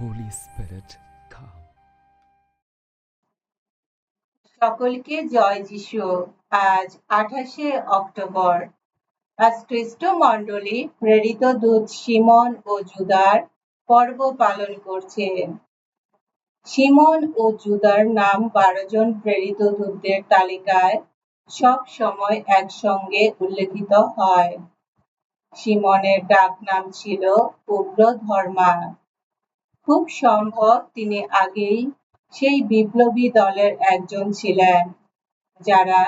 Holy Spirit, come. সকলকে জয় যিশু। আজ আঠাশে অক্টোবর। আজ খ্রিস্ট মণ্ডলী প্রেরিত দূত সিমন ও জুদার পর্ব পালন করছে। সিমন ও জুদার নাম বারো জন প্রেরিত দূতদের তালিকায় সব সময় একসঙ্গে উল্লেখিত হয়। সিমনের ডাক নাম ছিল উগ্র ধর্মা খুব সম্ভব তিনি আগেই সেই বিপ্লবী দলের একজন ছিলেন, যারা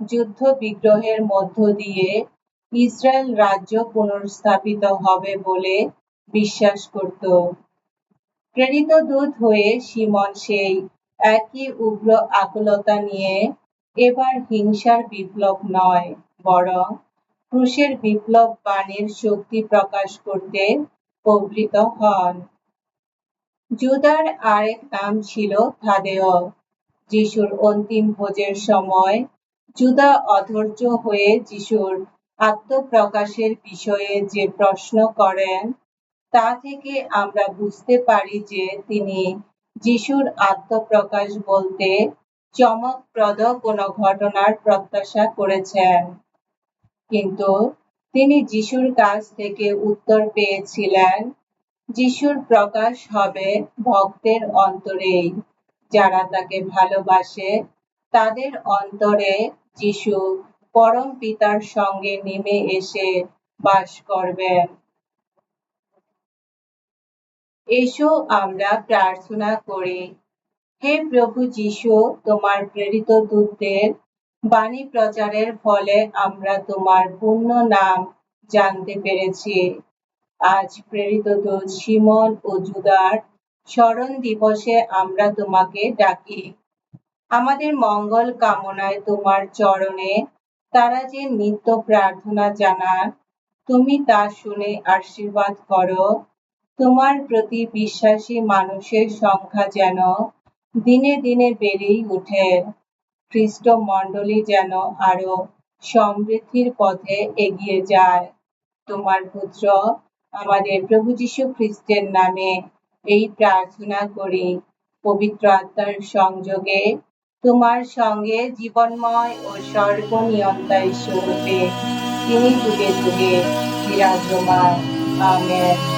যুদ্ধ বিগ্রহের মধ্য দিয়ে ইসরায়েল রাজ্য পুনর্স্থাপিত হবে বলে বিশ্বাস করত। প্রেরিত দূত হয়ে সিমন সেই একই উগ্র আকুলতা নিয়ে এবার হিংসার বিপ্লব নয়, বরং ক্রুশের বিপ্লব বাণীর শক্তি প্রকাশ করতে প্রবৃত হন। জুদার আরেক নাম ছিল থাদেয় যিশুর অন্তিম ভোজের সময় জুদা অধৈর্য হয়ে যিশুর আত্মপ্রকাশের বিষয়ে যে প্রশ্ন করেন, তা থেকে আমরা বুঝতে পারি যে তিনি যিশুর আত্মপ্রকাশ বলতে চমকপ্রদ কোনো ঘটনার প্রত্যাশা করেছেন। কিন্তু তিনি যিশুর কাছ থেকে উত্তর পেয়েছিলেন যিশুর প্রকাশ হবে ভক্তের অন্তরেই। যারা তাকে ভালোবাসে, তাদের অন্তরে যিশু পরম পিতার সঙ্গে নেমে এসে বাস করবেন। এসো আমরা প্রার্থনা করি, হে প্রভু যিশু, তোমার প্রেরিত দূতদের, বাণী প্রচারের ফলে আমরা তোমার পূর্ণ নাম জানতে পেরেছি। আজ প্রেরিত দূত সিমন ও জুদার স্মরণ দিবসে আমরা তোমাকে ডাকি। আমাদের মঙ্গল কামনায় তোমার চরণে তারা যে নিত্য প্রার্থনা জানান, তুমি তা শুনে আশীর্বাদ করো। তোমার প্রতি বিশ্বাসী মানুষের সংখ্যা যেন দিনে দিনে বেড়েই ওঠে খ্রিস্ট মণ্ডলী যেন আরও সমৃদ্ধির পথে এগিয়ে যায়। তোমার পুত্র আমাদের প্রভু যীশু খ্রিস্টের নামে এই প্রার্থনা করি। পবিত্র আত্মার সংযোগে, তোমার সঙ্গে জীবনময় ও সর্বনিয়ন্তায় স্বরূপে তিনি যুগে যুগে বিরাজমান। আমেন।